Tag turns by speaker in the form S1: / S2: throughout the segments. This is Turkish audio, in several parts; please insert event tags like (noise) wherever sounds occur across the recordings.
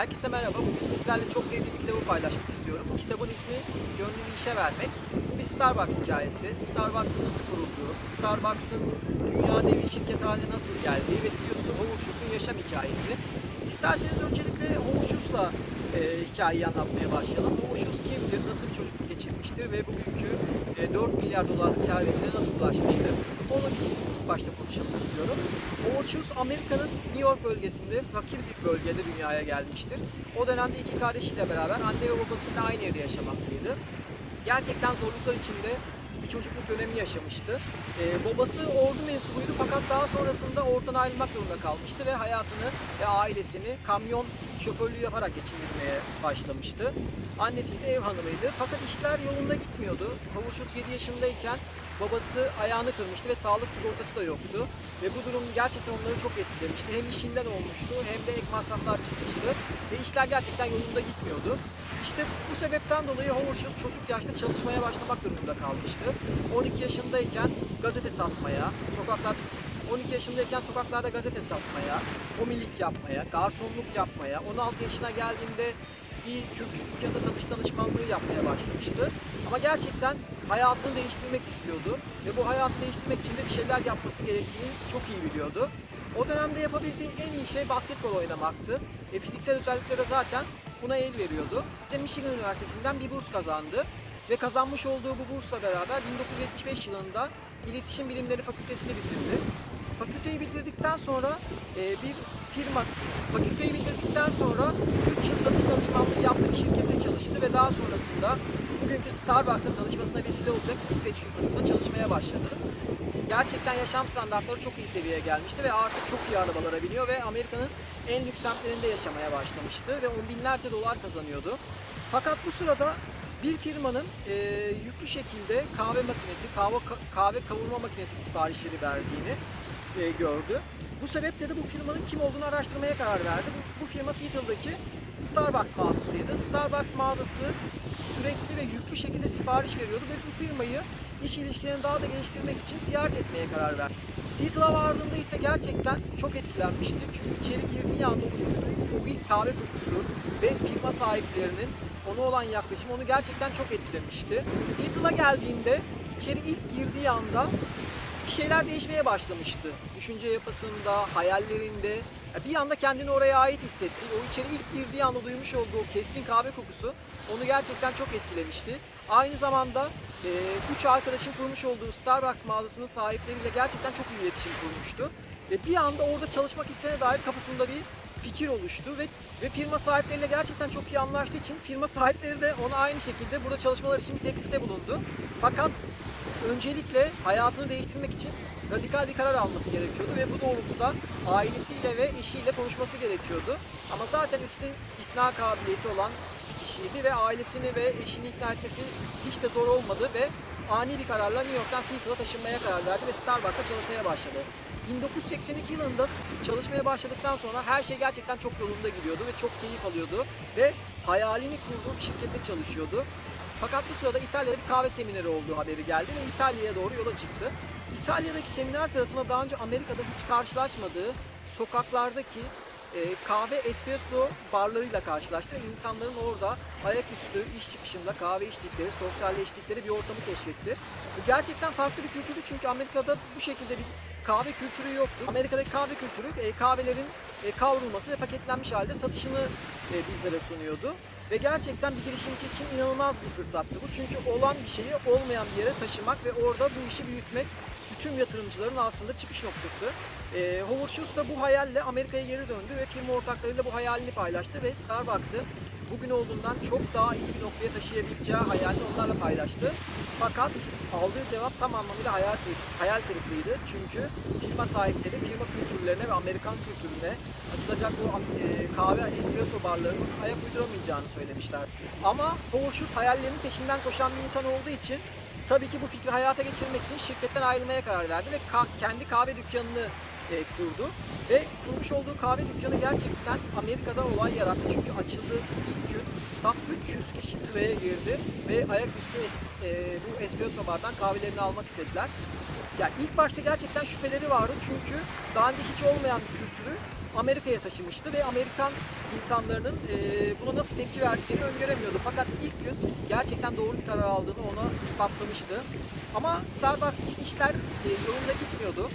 S1: Herkese merhaba. Bugün sizlerle çok sevdiğim bir kitabı paylaşmak istiyorum. Bu kitabın ismi Gönlünü İşe Vermek. Bir Starbucks hikayesi. Starbucks'ın nasıl kurulduğu, Starbucks'ın dünya devi şirket haline nasıl geldiği ve CEO'su Howard yaşam hikayesi. İsterseniz öncelikle Howard Schultz'la e, hikayeyi anlatmaya başlayalım. Howard kimdir, nasıl bir çocukluk geçirmiştir ve bugünkü e, 4 milyar dolarlık servetine nasıl ulaşmıştır? Onu ilk başta konuşalım istiyorum. Schultz Amerika'nın New York bölgesinde fakir bir bölgede dünyaya gelmiştir. O dönemde iki kardeşiyle beraber anne ve babasıyla aynı evde yaşamaktaydı. Gerçekten zorluklar içinde bir çocukluk dönemi yaşamıştı. Ee, babası ordu mensubuydu fakat daha sonrasında oradan ayrılmak zorunda kalmıştı ve hayatını ve ailesini kamyon şoförlüğü yaparak geçindirmeye başlamıştı. Annesi ise ev hanımıydı fakat işler yolunda gitmiyordu. Schultz 7 yaşındayken babası ayağını kırmıştı ve sağlık sigortası da yoktu. Ve bu durum gerçekten onları çok etkilemişti. Hem işinden olmuştu hem de ek masraflar çıkmıştı. Ve işler gerçekten yolunda gitmiyordu. İşte bu sebepten dolayı Schultz çocuk yaşta çalışmaya başlamak durumunda kalmıştı. 12 yaşındayken gazete satmaya, sokaklar 12 yaşındayken sokaklarda gazete satmaya, homilik yapmaya, garsonluk yapmaya, 16 yaşına geldiğinde bir kürkçü dükkanında satış danışmanlığı yapmaya başlamıştı. Ama gerçekten hayatını değiştirmek istiyordu ve bu hayatı değiştirmek için de bir şeyler yapması gerektiğini çok iyi biliyordu. O dönemde yapabildiği en iyi şey basketbol oynamaktı. E, fiziksel özellikleri zaten buna el veriyordu. Ve Michigan Üniversitesi'nden bir burs kazandı ve kazanmış olduğu bu bursla beraber 1975 yılında İletişim Bilimleri Fakültesini bitirdi. Fakülteyi bitirdikten sonra e, bir firma, fakülteyi bitirdikten sonra 3 yıl satış danışmanlığı yaptığı şirkette çalıştı ve daha sonrasında bugünkü Starbucks'ın tanışmasına vesile olacak İsveç firmasında çalışmaya başladı. Gerçekten yaşam standartları çok iyi seviyeye gelmişti ve artık çok iyi arabalara biniyor ve Amerika'nın en lüks semtlerinde yaşamaya başlamıştı ve on binlerce dolar kazanıyordu. Fakat bu sırada bir firmanın e, yüklü şekilde kahve makinesi, kahve, kahve kavurma makinesi siparişleri verdiğini e, gördü. Bu sebeple de bu firmanın kim olduğunu araştırmaya karar verdi. Bu, bu firma Seattle'daki Starbucks mağazasıydı. Starbucks mağazası sürekli ve yüklü şekilde sipariş veriyordu ve bu firmayı iş ilişkilerini daha da geliştirmek için ziyaret etmeye karar verdi. Seattle'a vardığında ise gerçekten çok etkilenmişti. Çünkü içeri girdiği anda o, ilk kahve kokusu ve firma sahiplerinin ona olan yaklaşım onu gerçekten çok etkilemişti. Seattle'a geldiğinde içeri ilk girdiği anda bir şeyler değişmeye başlamıştı. Düşünce yapısında, hayallerinde. Ya Bir anda kendini oraya ait hissetti. O içeri ilk girdiği anda duymuş olduğu o keskin kahve kokusu onu gerçekten çok etkilemişti. Aynı zamanda e, üç arkadaşın kurmuş olduğu Starbucks mağazasının sahipleriyle gerçekten çok iyi iletişim kurmuştu. Ve bir anda orada çalışmak istediğine dair kafasında bir fikir oluştu ve ve firma sahipleriyle gerçekten çok iyi anlaştığı için firma sahipleri de ona aynı şekilde burada çalışmalar için bir teklifte bulundu. Fakat öncelikle hayatını değiştirmek için radikal bir karar alması gerekiyordu ve bu doğrultuda ailesiyle ve eşiyle konuşması gerekiyordu. Ama zaten üstün ikna kabiliyeti olan bir kişiydi ve ailesini ve eşini ikna etmesi hiç de zor olmadı ve ani bir kararla New York'tan Seattle'a taşınmaya karar verdi ve Starbucks'ta çalışmaya başladı. 1982 yılında çalışmaya başladıktan sonra her şey gerçekten çok yolunda gidiyordu ve çok keyif alıyordu ve hayalini kurduğu bir şirkette çalışıyordu. Fakat bu sırada İtalya'da bir kahve semineri olduğu haberi geldi ve İtalya'ya doğru yola çıktı. İtalya'daki seminer sırasında daha önce Amerika'da hiç karşılaşmadığı sokaklardaki e, kahve espresso barlarıyla karşılaştı. İnsanların orada ayaküstü iş çıkışında kahve içtikleri, sosyalleştikleri bir ortamı keşfetti. Gerçekten farklı bir kültürdü çünkü Amerika'da bu şekilde bir kahve kültürü yoktu. Amerika'daki kahve kültürü e, kahvelerin e, kavrulması ve paketlenmiş halde satışını e, bizlere sunuyordu. Ve gerçekten bir girişimci için inanılmaz bir fırsattı bu. Çünkü olan bir şeyi olmayan bir yere taşımak ve orada bu işi büyütmek bütün yatırımcıların aslında çıkış noktası. E, Howard Schultz da bu hayalle Amerika'ya geri döndü ve firma ortaklarıyla bu hayalini paylaştı ve Starbucks'ı bugün olduğundan çok daha iyi bir noktaya taşıyabileceği hayalini onlarla paylaştı. Fakat aldığı cevap tam anlamıyla hayal, hayal kırıklığıydı. Çünkü firma sahipleri firma kültürlerine ve Amerikan kültürüne açılacak bu e, kahve espresso barlarının ayak uyduramayacağını söylemişler. Ama Schultz hayallerinin peşinden koşan bir insan olduğu için tabii ki bu fikri hayata geçirmek için şirketten ayrılmaya karar verdi ve kendi kahve dükkanını e, kurdu. Ve kurmuş olduğu kahve dükkanı gerçekten Amerika'da olay yarattı. Çünkü açıldığı ilk gün tam 300 kişi sıraya girdi ve ayaküstü es- e, bu espresso bardan kahvelerini almak istediler. Ya ilk başta gerçekten şüpheleri vardı çünkü daha önce hiç olmayan bir kültürü Amerika'ya taşımıştı ve Amerikan insanlarının e, buna nasıl tepki verdiklerini öngöremiyordu. Fakat ilk gün gerçekten doğru bir karar aldığını ona ispatlamıştı. Ama Starbucks için işler e, yolunda gitmiyordu.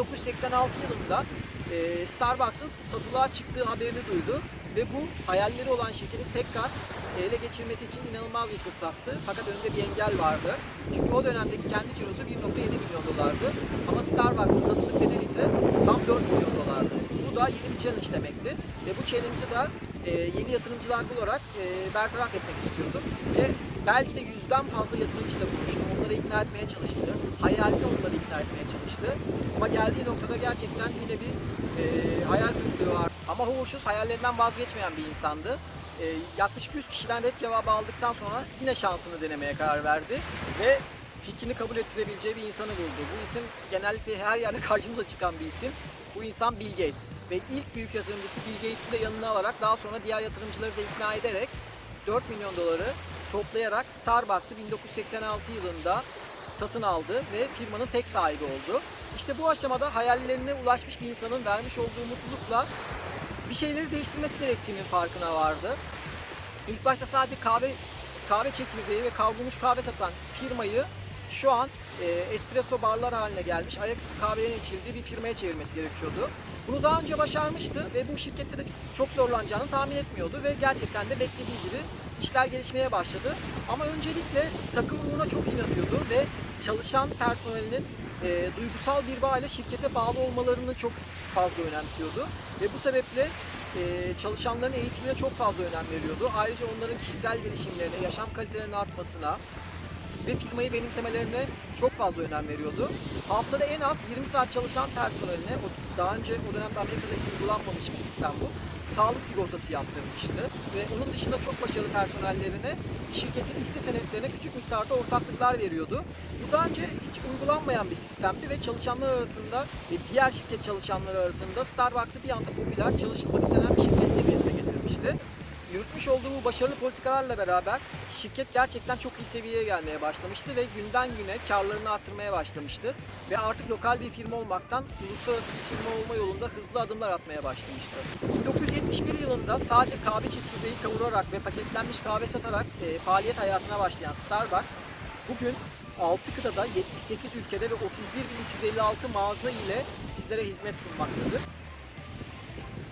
S1: 1986 yılında e, Starbucks'ın satılığa çıktığı haberini duydu ve bu hayalleri olan şirketi tekrar ele geçirmesi için inanılmaz bir fırsattı. Fakat önünde bir engel vardı. Çünkü o dönemdeki kendi cirosu 1.7 milyon dolardı. Ama Starbucks'ın satılık bedeli ise tam 4 milyon dolardı. Bu da yeni bir challenge demekti. Ve bu challenge'ı da e, yeni yatırımcılar bularak e, bertaraf etmek istiyordu. Ve belki de yüzden fazla yatırımcıyla buluştu. Onları ikna etmeye çalıştı. Hayalini onları ikna etmeye çalıştı. Ama geldiği noktada gerçekten yine bir e, hayal kırıklığı var. Ama Schultz hayallerinden vazgeçmeyen bir insandı. E, yaklaşık 100 kişiden red cevabı aldıktan sonra yine şansını denemeye karar verdi. Ve fikrini kabul ettirebileceği bir insanı buldu. Bu isim genellikle her yerde (laughs) karşımıza çıkan bir isim. Bu insan Bill Gates. Ve ilk büyük yatırımcısı Bill Gates'i de yanına alarak daha sonra diğer yatırımcıları da ikna ederek 4 milyon doları toplayarak Starbucks'ı 1986 yılında satın aldı ve firmanın tek sahibi oldu. İşte bu aşamada hayallerine ulaşmış bir insanın vermiş olduğu mutlulukla bir şeyleri değiştirmesi gerektiğinin farkına vardı. İlk başta sadece kahve kahve çekirdeği ve kavrulmuş kahve satan firmayı şu an e, espresso barlar haline gelmiş, ayaküstü kahvelerin içildiği bir firmaya çevirmesi gerekiyordu. Bunu daha önce başarmıştı ve bu şirkette de çok zorlanacağını tahmin etmiyordu ve gerçekten de beklediği gibi işler gelişmeye başladı. Ama öncelikle takım ruhuna çok inanıyordu ve çalışan personelinin e, duygusal bir bağ ile şirkete bağlı olmalarını çok fazla önemsiyordu. Ve bu sebeple e, çalışanların eğitimine çok fazla önem veriyordu. Ayrıca onların kişisel gelişimlerine, yaşam kalitelerinin artmasına ve firmayı benimsemelerine çok fazla önem veriyordu. Haftada en az 20 saat çalışan personeline, daha önce o dönemde Amerika'da hiç uygulanmamış bir sistem bu, sağlık sigortası yaptırmıştı. Ve onun dışında çok başarılı personellerine şirketin hisse senetlerine küçük miktarda ortaklıklar veriyordu. Bu daha önce hiç uygulanmayan bir sistemdi ve çalışanlar arasında ve diğer şirket çalışanları arasında Starbucks'ı bir anda popüler, çalışılmak istenen bir şirket seviyesine getirmişti. Yürütmüş olduğu bu başarılı politikalarla beraber şirket gerçekten çok iyi seviyeye gelmeye başlamıştı ve günden güne karlarını arttırmaya başlamıştı. Ve artık lokal bir firma olmaktan uluslararası bir firma olma yolunda hızlı adımlar atmaya başlamıştı. 1971 yılında sadece kahve çekirdeği kavurarak ve paketlenmiş kahve satarak e, faaliyet hayatına başlayan Starbucks bugün 6 kıtada 78 ülkede ve 31.256 mağaza ile bizlere hizmet sunmaktadır.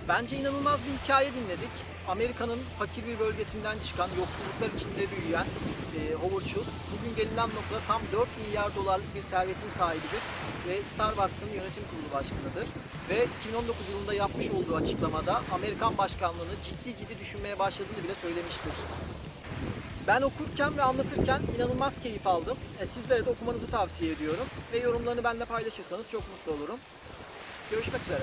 S1: Bence inanılmaz bir hikaye dinledik. Amerika'nın fakir bir bölgesinden çıkan, yoksulluklar içinde büyüyen e, Howard Schultz bugün gelinen noktada tam 4 milyar dolarlık bir servetin sahibidir ve Starbucks'ın yönetim kurulu başkanıdır. Ve 2019 yılında yapmış olduğu açıklamada Amerikan başkanlığını ciddi ciddi düşünmeye başladığını bile söylemiştir. Ben okurken ve anlatırken inanılmaz keyif aldım. E, sizlere de okumanızı tavsiye ediyorum ve yorumlarını benimle paylaşırsanız çok mutlu olurum. Görüşmek üzere.